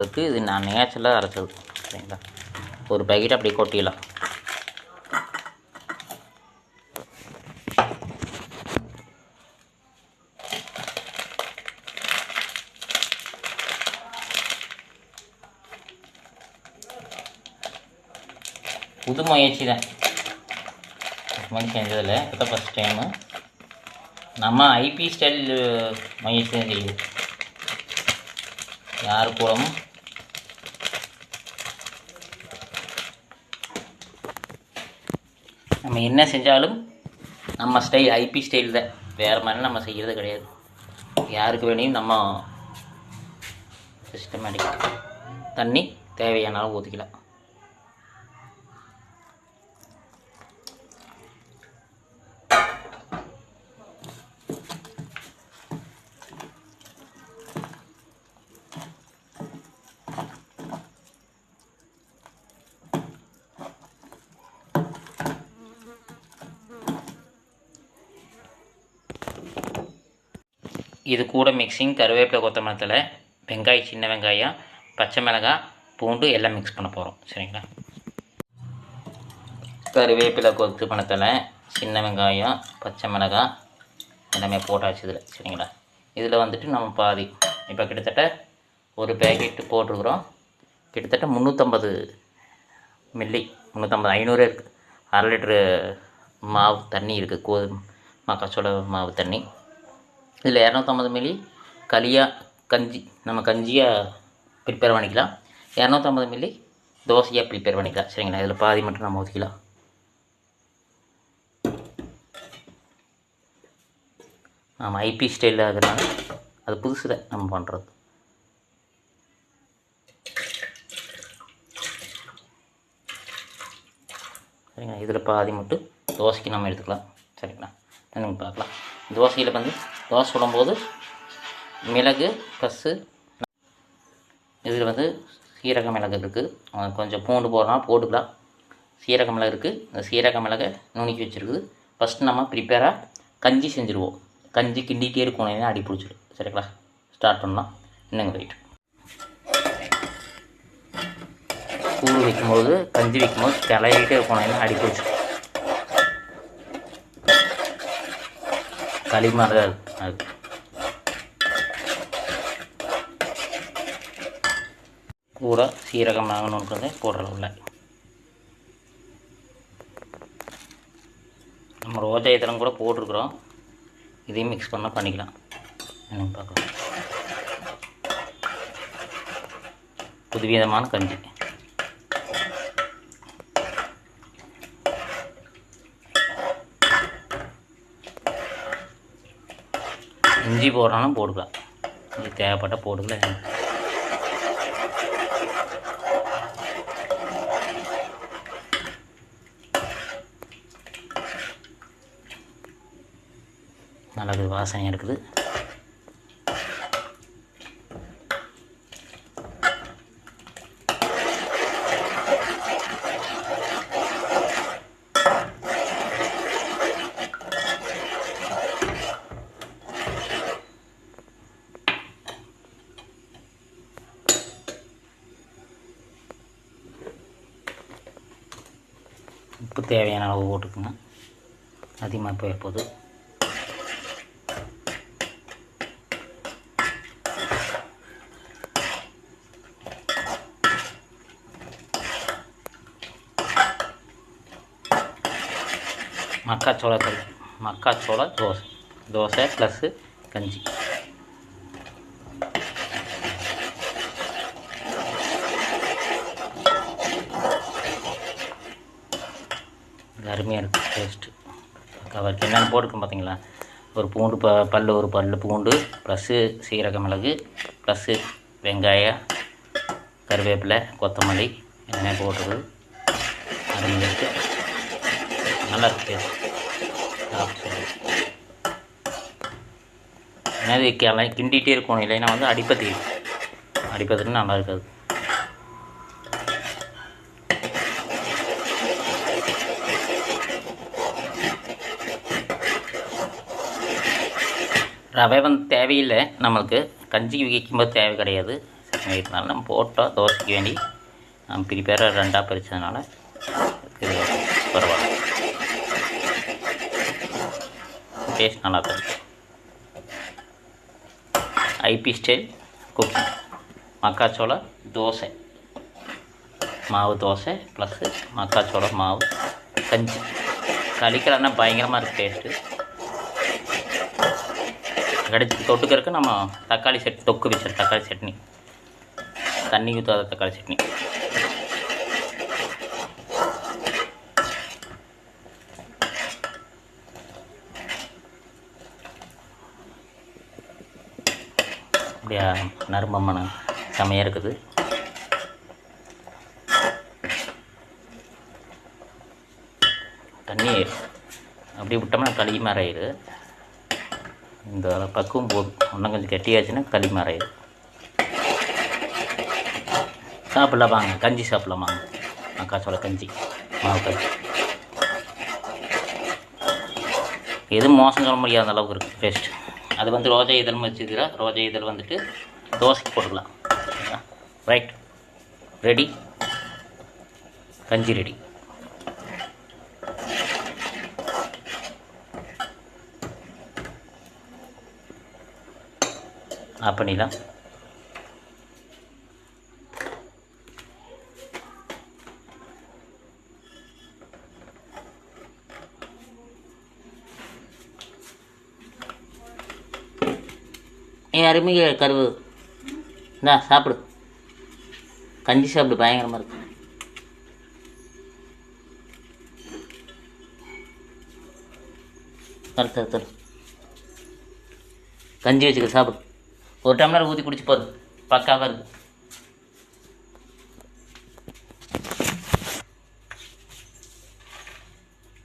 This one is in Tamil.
அதுக்கு இது நான் நேச்சுரலாக அரைச்சது சரிங்களா? ஒரு பேக்கெட் அப்படி கொட்டிடலாம். புது முயற்சி தான். இதுக்கு முன்னாடி செஞ்சதில்ல இப்போ ஃபஸ்ட் டைமு நம்ம ஐபி ஸ்டைல் முயற்சி தான் செய்யுது. யார் கூடமும் நம்ம என்ன செஞ்சாலும் நம்ம ஸ்டைல் ஐபி ஸ்டைல் தான். வேறு மாதிரி நம்ம செய்கிறது கிடையாது. யாருக்கு வேணையும் நம்ம சிஸ்டமேட்டிக் தண்ணி தேவையான அளவு ஊற்றிக்கலாம் இது கூட மிக்சிங் கருவேப்பிலை கொத்தமல்லி தலை வெங்காயம் சின்ன வெங்காயம் பச்சை மிளகாய் பூண்டு எல்லாம் மிக்ஸ் பண்ண போகிறோம் சரிங்களா? கருவேப்பிலை கொத்தமல்லி தழை சின்ன வெங்காயம் பச்சை மிளகாய் எல்லாமே போட்டாச்சு இதில். சரிங்களா? இதில் வந்துட்டு நம்ம பாதி இப்போ கிட்டத்தட்ட ஒரு பேக்கெட்டு போட்டிருக்குறோம். கிட்டத்தட்ட முந்நூற்றம்பது மில்லி முந்நூற்றம்பது ஐநூறு இருக்குது அரை லிட்ரு மாவு தண்ணி இருக்குது கோ மக்காச்சோள மாவு தண்ணி. இதில் இரநூத்தம்பது மில்லி களியாக கஞ்சி நம்ம கஞ்சியாக ப்ரிப்பேர் பண்ணிக்கலாம். இரநூத்தம்பது மில்லி தோசையாக ப்ரிப்பேர் பண்ணிக்கலாம். சரிங்களா? இதில் பாதி மட்டும் நம்ம ஊற்றிக்கலாம் நம்ம ஐபி ஸ்டைலில் ஆகுறதுனால அது புதுசு தான் நம்ம பண்ணுறது சரிங்களா? இதில் பாதி மட்டும் தோசைக்கு நம்ம எடுத்துக்கலாம். சரிங்களா? நீங்கள் பார்க்கலாம். தோசையில் வந்து தோசை சுடும்போது மிளகு ப்ளஸ்ஸு இதில் வந்து சீரக மிளகு இருக்குது கொஞ்சம் பூண்டு போடலாம் போட்டுக்கலாம். சீரக மிளகு இருக்குது இந்த சீரக மிளகை நுணுக்கி வச்சுருக்குது. ஃபஸ்ட்டு நம்ம ப்ரிப்பேராக கஞ்சி செஞ்சுருவோம். கஞ்சி கிண்டிகிட்டே இருக்கணும் ஏன்னா அடி பிடிச்சிடும். சரிங்களா? ஸ்டார்ட் பண்ணலாம். இன்னும் வெயிட் கூழ் வைக்கும்போது கஞ்சி வைக்கும்போது கிளறிக்கிட்டே இருக்கணும் ஏன்னா அடி பிடிச்சிடும். களி தான் அது. கூட சீரகம் வாங்கணுன்றதை போடுறது நம்ம ரோஜா இதெல்லாம் கூட போட்டிருக்குறோம். இதையும் மிக்ஸ் பண்ணால் பண்ணிக்கலாம். என்னன்னு பார்க்கலாம். புதுவிதமான கஞ்சி. இஞ்சி போடுறாலும் போட்டுக்கலாம் இஞ்சி தேவைப்பட்ட போட்டுக்கலாம் நல்லது வாசனை இருக்குது. உப்பு தேவையான அளவு போட்டுக்குங்க அதிகமாக இப்போ போகுது. மக்காச்சோள கறி மக்காச்சோள தோசை. தோசை ப்ளஸ்ஸு கஞ்சி. அருமையாக இருக்குது டேஸ்ட்டு அவருக்கு என்னென்ன போட்டுருக்கோம் பார்த்தீங்களா ஒரு பூண்டு ப பல் ஒரு பல் பூண்டு ப்ளஸ்ஸு சீரக மிளகு ப்ளஸ்ஸு வெங்காயம் கருவேப்பிலை கொத்தமல்லி எல்லாமே போட்டுருது அருமையாக இருக்குது நல்லா இருக்குது டேஸ்ட் ஏன்னா இது கிளை கிண்டிகிட்டே இருக்கணும். இல்லைன்னா வந்து அடிப்பத்தி அடிப்பத்துக்கு நல்லா இருக்காது. ரவை வந்து தேவையில்லை. நம்மளுக்கு கஞ்சி வைக்கும்போது தேவை கிடையாது. வைக்கிறதுனால நம்ம போட்டோம் தோசைக்கு வேண்டி நம்ம ப்ரிப்பேராக ரெண்டாக பிரித்ததுனால இது பரவாயில்ல. டேஸ்ட் நல்லா தான் ஐபி ஸ்டைல் குக்கிங் மக்காச்சோள தோசை. மாவு தோசை ப்ளஸ்ஸு மக்காச்சோள மாவு கஞ்சி. கழிக்கிறன்னா பயங்கரமாக இருக்குது டேஸ்ட்டு கடிச்சு தொட்டுக்கிறதுக்கு நம்ம தக்காளி சட்னி தொக்கு வச்ச தக்காளி சட்னி. தண்ணி ஊற்றாத தக்காளி சட்னி. அப்படியா நறுமமான செமையாக இருக்குது. தண்ணி அப்படி விட்டோம்னா களி மாதிரி ஆயிடுது இந்த பக்குவம் போதும் இன்னும் கொஞ்சம் கெட்டியாச்சுன்னா களி மாதிரி ஆயிடும் சாப்பிடலாம் வாங்க. கஞ்சி சாப்பிடலாம் வாங்க. மக்காச்சோள கஞ்சி மாவு கஞ்சி. எதுவும் மோசம் சொல்ல முடியாத அளவுக்கு இருக்குது டேஸ்ட் அது வந்து ரோஜா இதழ் வச்சுக்கிறா. ரோஜா இதழ் வந்துட்டு தோசைக்கு போட்டுக்கலாம். ரைட் ரெடி கஞ்சி ரெடி ஆஃப் பண்ணிடலாம். ஏன் அருமைய கருவு. இந்தா சாப்பிடு. கஞ்சி சாப்பிடு பயங்கரமாக இருக்கு. தரு தரு தரு. கஞ்சி வச்சுக்க சாப்பிடு. ஒரு டம்ளர் ஊற்றி குடிச்சு போதும். பக்காவாக இருக்குது